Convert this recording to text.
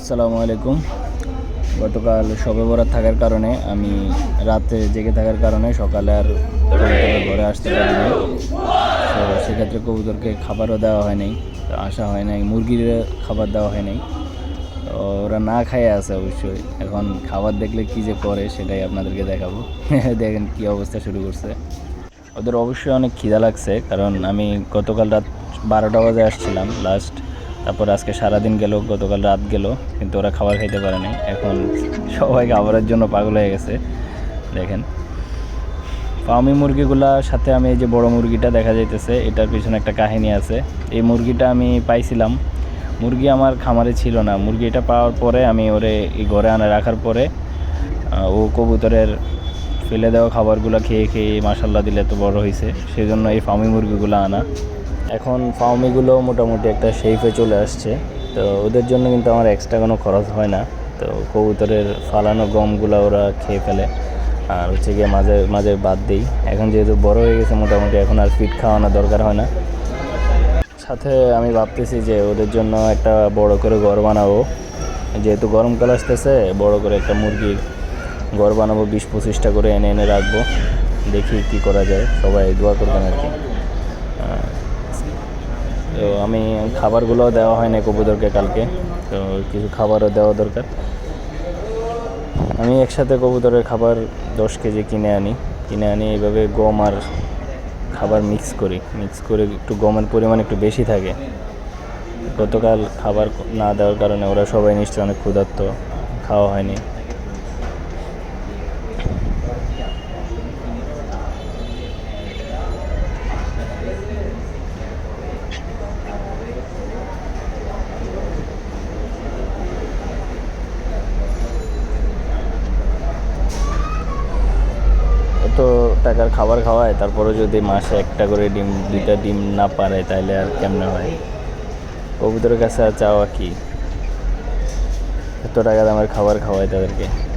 আসসালামু আলাইকুম। গতকাল সবে বরাত থাকার কারণে আমি রাতে জেগে থাকার কারণে সকালে আর ঘরে আসতে পারিনি তো সেক্ষেত্রে কবুতরকে খাবারও দেওয়া হয় নাই, আসা হয় নাই, মুরগির খাবার দেওয়া হয় নাই। ওরা না খাইয়ে আছে অবশ্যই। এখন খাবার দেখলে কি যে করে সেটাই আপনাদেরকে দেখাবো। দেখেন কি অবস্থা শুরু করছে। ওদের অবশ্যই অনেক খিদা লাগছে, কারণ আমি গতকাল রাত বারোটা বাজে আসছিলাম লাস্ট তারপর আজকে সারাদিন গেল, গতকাল রাত গেল, কিন্তু ওরা খাবার খাইতে পারে নাই এখন সবাই খাবারের জন্য পাগল হয়ে গেছে, দেখেন। ফার্মি মুরগিগুলার সাথে আমি এই যে বড় মুরগিটা দেখা যাইতেছে, এটার পিছনে একটা কাহিনী আছে। এই মুরগিটা আমি পাইছিলাম। মুরগি আমার খামারে ছিল না। মুরগিটা পাওয়ার পরে আমি ওরে এই ঘরে আনা রাখার পরে ও কবুতরের ফেলে দেওয়া খাবারগুলো খেয়ে খেয়ে মাসাল্লাহ দিলে তো বড় হয়েছে সেই জন্য এই ফার্মি মুরগিগুলো আনা। এখন ফার্মিগুলো মোটামুটি একটা শেফে চলে আসছে। তো ওদের জন্য কিন্তু আমার এক্সট্রা কোনো খরচ হয় না। তো কবুতরের ফালানো গমগুলো ওরা খেয়ে ফেলে। আর হচ্ছে গিয়ে মাঝে মাঝে বাদ দিই। এখন যেহেতু বড় হয়ে গেছে মোটামুটি, এখন আর ফিট খাওয়ানো দরকার হয় না। সাথে আমি ভাবতেছি যে ওদের জন্য একটা বড় করে ঘর বানাবো। যেহেতু গরমকাল আসতেছে, বড় করে একটা মুরগির ঘর বানাবো, বিশ পঁচিশটা করে এনে এনে রাখব। দেখি কি করা যায়। সবাই দোয়া করবেন আর কি। তো আমি খাবারগুলোও দেওয়া হয় না কবুতরকে কালকে। তো কিছু খাবারও দেওয়া দরকার। আমি একসাথে কবুতরের খাবার দশ কেজি কিনে আনি। কিনে আনি, এইভাবে গম আর খাবার মিক্স করি। মিক্স করে একটু গমের পরিমাণ একটু বেশি থাকে। গতকাল খাবার না দেওয়ার কারণে ওরা সবাই নিশ্চয়ই অনেক ক্ষুধার্ত, খাওয়া হয়নি। টাকার খাবার খাওয়ায় তারপরে যদি মাসে একটা করে ডিম, দুইটা ডিম না পারে তাহলে আর কেমনে হয়? কবুতরের কাছে আর চাওয়া কি? এত টাকা দামের খাবার খাওয়ায় তাদেরকে।